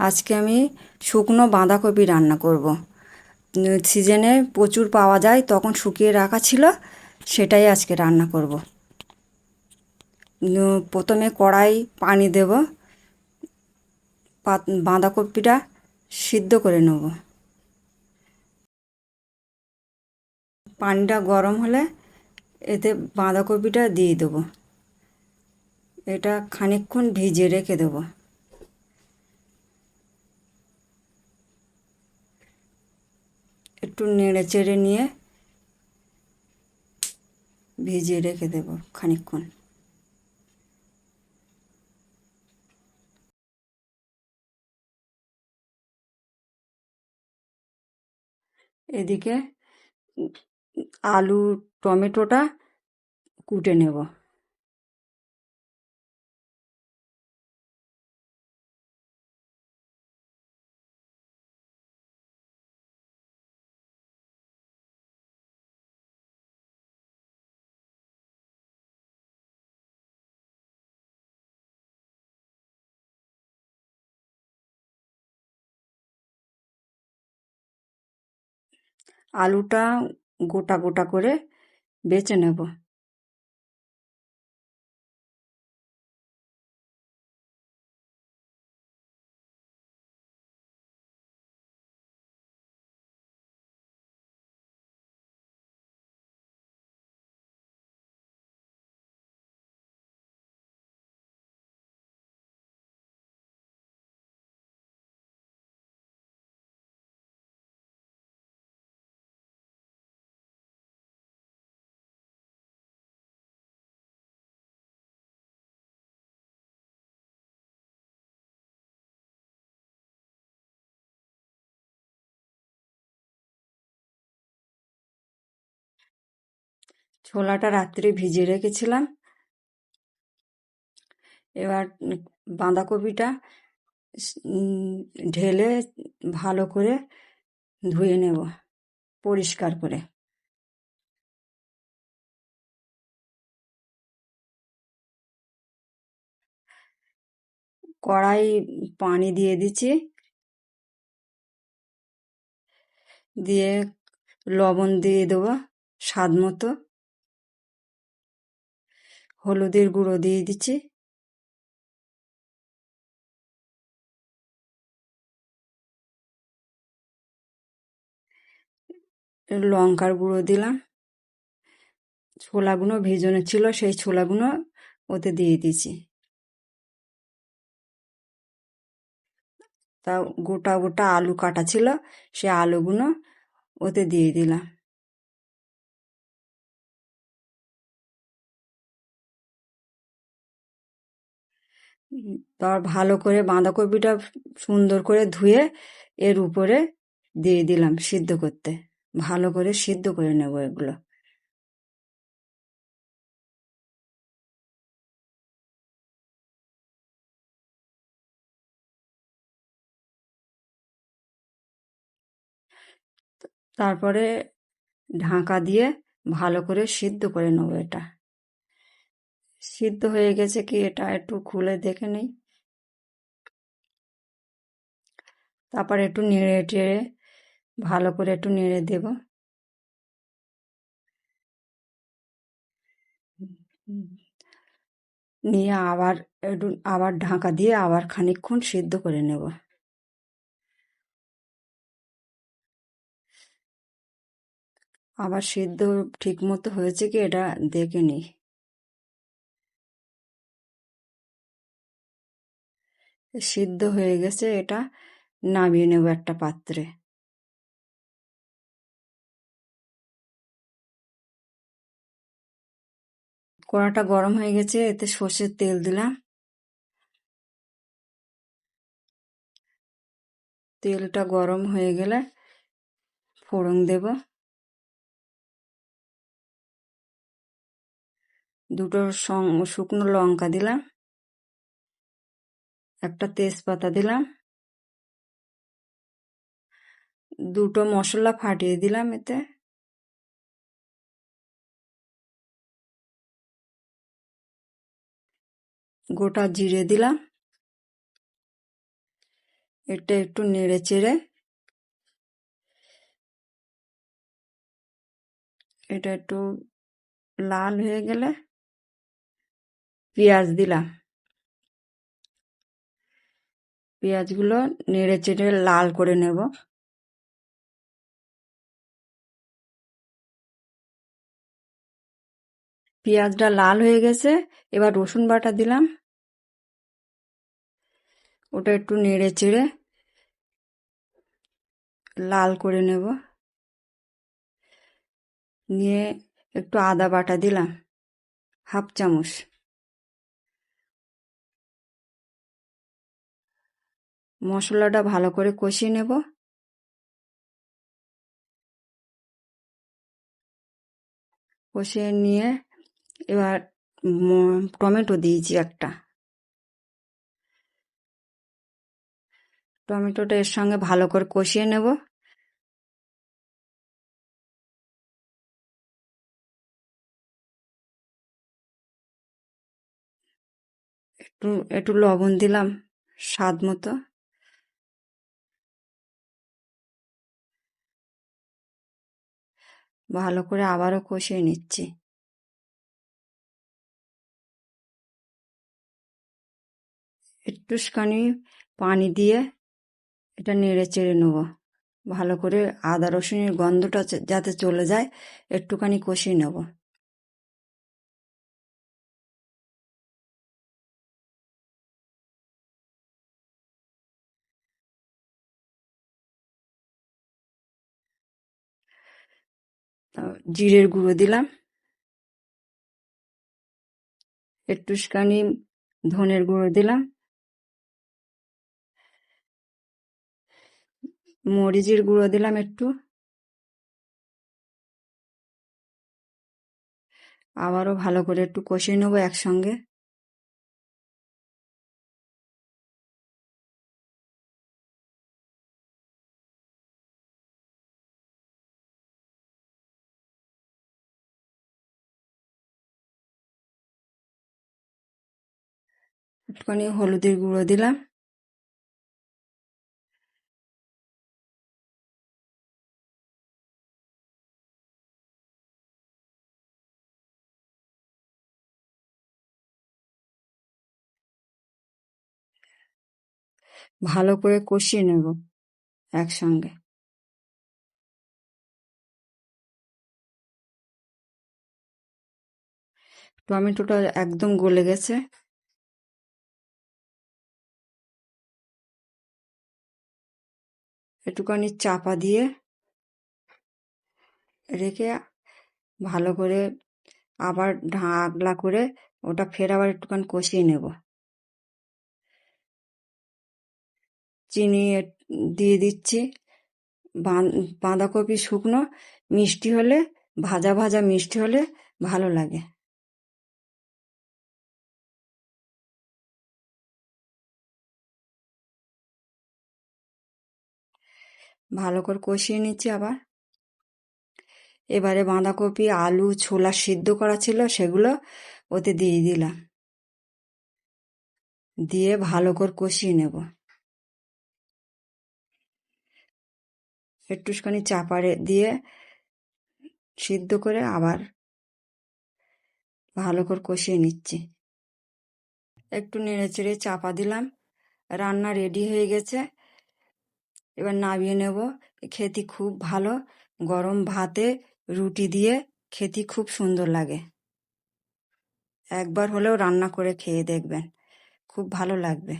আজকে আমি শুকনো বাঁধাকপি রান্না করব। সিজনে প্রচুর পাওয়া যায়, তখন শুকিয়ে রাখা ছিল, সেটাই আজকে রান্না করব। প্রথমে কড়াই পানি দেব বাঁধাকপিটা সিদ্ধ করে নেব। পানিটা গরম হলে এতে বাঁধাকপিটা দিয়ে দেবো। এটা খানিকক্ষণ ভিজিয়ে রেখে দেবো। একটু নেড়ে চেড়ে নিয়ে ভিজিয়ে রেখে দেব খানিকক্ষণ। এদিকে আলু টমেটোটা কুটে নেব। আলুটা গোটা গোটা করে বেছে নেব। ছোলাটা রাত্রে ভিজিয়ে রেখেছিলাম। এবার বাঁধাকপিটা ঢেলে ভালো করে ধুয়ে নেব পরিষ্কার করে। কড়াই পানি দিয়ে দিচ্ছি। দিয়ে লবণ দিয়ে দেবো স্বাদ মতো। হলুদের গুঁড়ো দিয়ে দিচ্ছি। লঙ্কার গুঁড়ো দিলাম। ছোলাগুলো ভেজানো ছিল, সেই ছোলাগুলো ওতে দিয়ে দিয়েছি তা গোটা গোটা আলু কাটা ছিল, সে আলুগুলো ওতে দিয়ে দিলাম। তারপর ভালো করে বাঁধাকপিটা সুন্দর করে ধুয়ে এর উপরে দিয়ে দিলাম সিদ্ধ করতে। ভালো করে সিদ্ধ করে নেব এগুলো। তারপরে ঢাকা দিয়ে ভালো করে সিদ্ধ করে নেব এটা। সিদ্ধ হয়ে গেছে কি? এটা একটু খুলে দেখে নিই। তারপর একটু নেড়ে টেড়ে ভালো করে একটু নেড়ে দেব। নিয়ে আবার একটু, আবার ঢাকা দিয়ে আবার খানিকক্ষণ সিদ্ধ করে নেব। আবার সিদ্ধ ঠিক মতো হয়েছে কি? এটা দেখে নিই। সিদ্ধ হয়ে গেছে, এটা নামিয়ে নেব একটা পাত্রে। কড়াটা গরম হয়ে গেছে, এতে সর্ষের তেল দিলাম। তেলটা গরম হয়ে গেলে ফোড়ন দেব। দুটো শুকনো লঙ্কা দিলাম। একটা তেজপাতা দিলাম। দুটো মশলা ফাটিয়ে দিলাম এতে। গোটা জিরে দিলাম। এটা একটু নেড়ে চেড়ে। এটা একটু লাল হয়ে গেলে পেঁয়াজ দিলাম। পেঁয়াজগুলো নেড়ে চেড়ে লাল করে নেব। পেঁয়াজটা লাল হয়ে গেছে, এবার রসুন বাটা দিলাম। ওটা একটু নেড়ে চেড়ে লাল করে নেব। নিয়ে একটু আদা বাটা দিলাম, হাফ চামচ। মশলাটা ভালো করে কষিয়ে নেব। কষিয়ে নিয়ে এবার টমেটো দিয়েছি একটা। টমেটোটা এর সঙ্গে ভালো করে কষিয়ে নেব। একটু একটু লবণ দিলাম স্বাদ মতো। ভালো করে আবারও কষিয়ে নিচ্ছি। একটুখানি পানি দিয়ে এটা নেড়ে চেড়ে নেব। ভালো করে আদা রসুনের গন্ধটা যাতে চলে যায়, একটুখানি কষিয়ে নেব। জিরের গুঁড়ো দিলাম। একটুখানি ধনের গুঁড়ো দিলাম। মরিচের গুঁড়ো দিলাম একটু। আবারও ভালো করে একটু কষিয়ে নেব একসঙ্গে। একটুখানি হলুদের গুঁড়ো দিলাম। ভালো করে কষিয়ে নেব একসঙ্গে। টমেটোটা একদম গলে গেছে। একটুখানি চাপা দিয়ে রেখে ভালো করে আবার ঢাকলা করে ওটা ফের আবার একটুখানি কষিয়ে নেব। চিনি দিয়ে দিচ্ছি। বাঁধাকপি শুকনো, মিষ্টি হলে, ভাজা ভাজা মিষ্টি হলে ভালো লাগে। ভালো করে কষিয়ে নিচ্ছি আবার। এবারে বাঁধাকপি, আলু, ছোলা সিদ্ধ করা ছিল, সেগুলো ওতে দিয়ে দিলাম। দিয়ে ভালো করে কষিয়ে নেব। একটুখানি চাপারে দিয়ে সিদ্ধ করে আবার ভালো করে কষিয়ে নিচ্ছি। একটু নেড়ে চেড়ে চাপা দিলাম। রান্না রেডি হয়ে গেছে। এবার নামিয়ে নেব। খেতে খুব ভালো। গরম ভাতে রুটি দিয়ে খেতে খুব সুন্দর লাগে। একবার হলেও রান্না করে খেয়ে দেখবেন। খুব ভালো লাগবে।